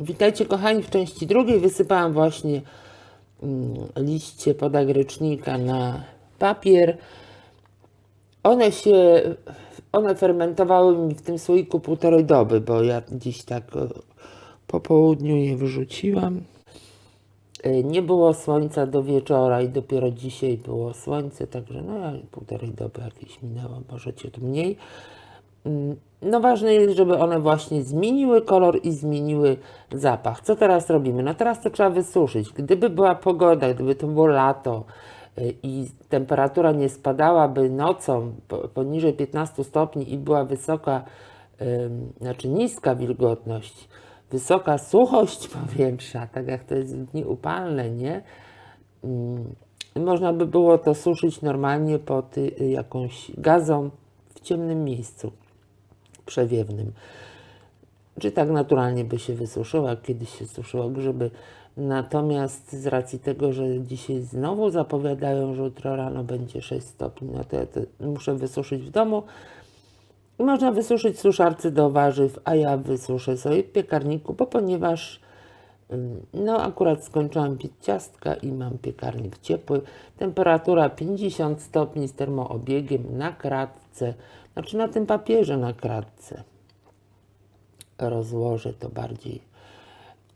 Witajcie kochani w części drugiej. Wysypałam właśnie mm, liście podagrycznika na papier. One się, one fermentowały mi w tym słoiku półtorej doby, bo ja dziś tak e, po południu je wyrzuciłam. E, Nie było słońca do wieczora i dopiero dzisiaj było słońce, także no półtorej doby jakieś minęło, może ciut mniej. Mm, No ważne jest, żeby one właśnie zmieniły kolor i zmieniły zapach. Co teraz robimy? No teraz to trzeba wysuszyć. Gdyby była pogoda, gdyby to było lato y, i temperatura nie spadałaby nocą po- poniżej 15 stopni i była wysoka, znaczy niska wilgotność, wysoka suchość powietrza, tak jak to jest w dni upalne, nie? Mm, Można by było to suszyć normalnie pod y, jakąś gazą w ciemnym miejscu przewiewnym. Czy tak naturalnie by się wysuszyło, jak kiedyś się suszyło grzyby. Natomiast z racji tego, że dzisiaj znowu zapowiadają, że jutro rano będzie 6 stopni, no to ja to muszę wysuszyć w domu. Można wysuszyć w suszarce do warzyw, a ja wysuszę sobie w piekarniku, bo ponieważ no akurat skończyłam piec ciastka i mam piekarnik ciepły. Temperatura 50 stopni z termoobiegiem na kratce, znaczy na tym papierze na kratce. Rozłożę to bardziej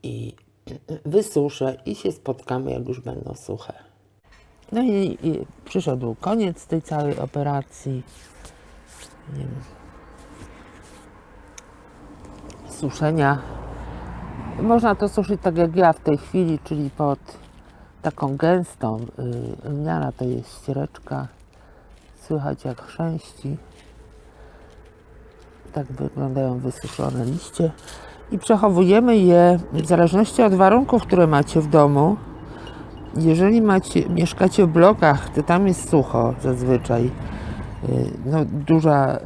i wysuszę i się spotkamy, jak już będą suche. No i, i przyszedł koniec tej całej operacji. Nie wiem, suszenia. Można to suszyć tak jak ja w tej chwili, czyli pod taką gęstą. Lniana to jest ściereczka. Słychać jak chrzęści. Tak wyglądają wysuszone liście. I przechowujemy je w zależności od warunków, które macie w domu. Jeżeli macie, mieszkacie w blokach, to tam jest sucho zazwyczaj. Y, No, duża,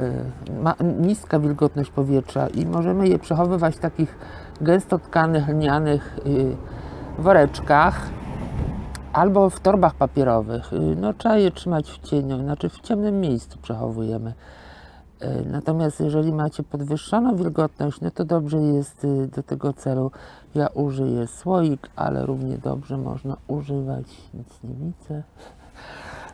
y, ma, niska wilgotność powietrza i możemy je przechowywać w takich gęsto tkanych, lnianych y, woreczkach albo w torbach papierowych. No, trzeba je trzymać w cieniu, znaczy w ciemnym miejscu przechowujemy. Natomiast jeżeli macie podwyższoną wilgotność, no to dobrze jest do tego celu. Ja użyję słoik, ale równie dobrze można używać, nic nie widzę,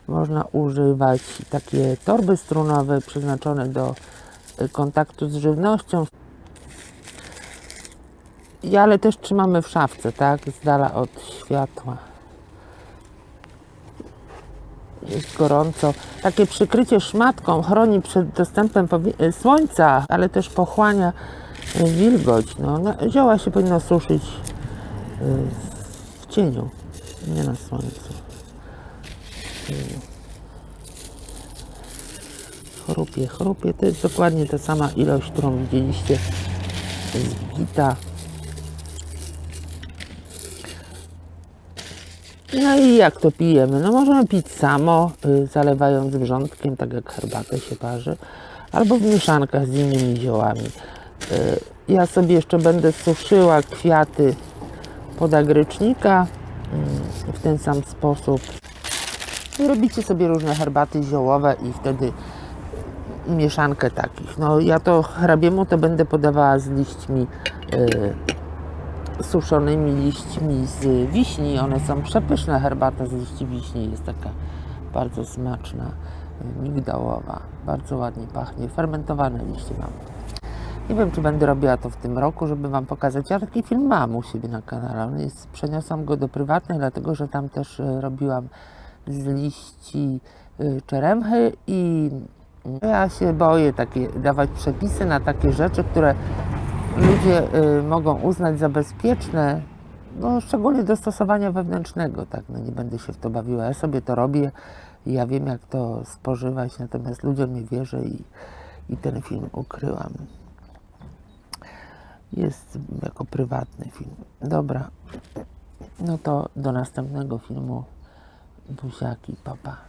można używać takie torby strunowe przeznaczone do y, kontaktu z żywnością. I ale też trzymamy w szafce, tak, z dala od światła jest gorąco. Takie przykrycie szmatką chroni przed dostępem e, słońca, ale też pochłania e, wilgoć. No, no, zioła się powinno suszyć e, w cieniu, nie na słońcu. Chrupie, chrupie. To jest dokładnie ta sama ilość, którą widzieliście zbita. No i jak to pijemy? No możemy pić samo, y, zalewając wrzątkiem, tak jak herbatę się parzy, albo w mieszankach z innymi ziołami. Y, ja sobie jeszcze będę suszyła kwiaty podagrycznika y, w ten sam sposób. Robicie sobie różne herbaty ziołowe i wtedy mieszankę takich. No ja to hrabiemu to będę podawała z liśćmi y, suszonymi liśćmi z wiśni. One są przepyszne. Herbata z liści wiśni jest taka bardzo smaczna, y, migdałowa. Bardzo ładnie pachnie. Fermentowane liście mam. Nie wiem, czy będę robiła to w tym roku, żeby Wam pokazać. Ja taki film mam u siebie na kanale. On jest, przeniosłam go do prywatnej, dlatego że tam też y, robiłam z liści y, czeremchy i ja się boję takie, dawać przepisy na takie rzeczy, które ludzie y, mogą uznać za bezpieczne, no szczególnie do stosowania wewnętrznego, tak, no nie będę się w to bawiła, ja sobie to robię, ja wiem jak to spożywać, natomiast ludziom nie wierzę i, i ten film ukryłam. Jest jako prywatny film. Dobra, no to do następnego filmu. pues aquí, papá.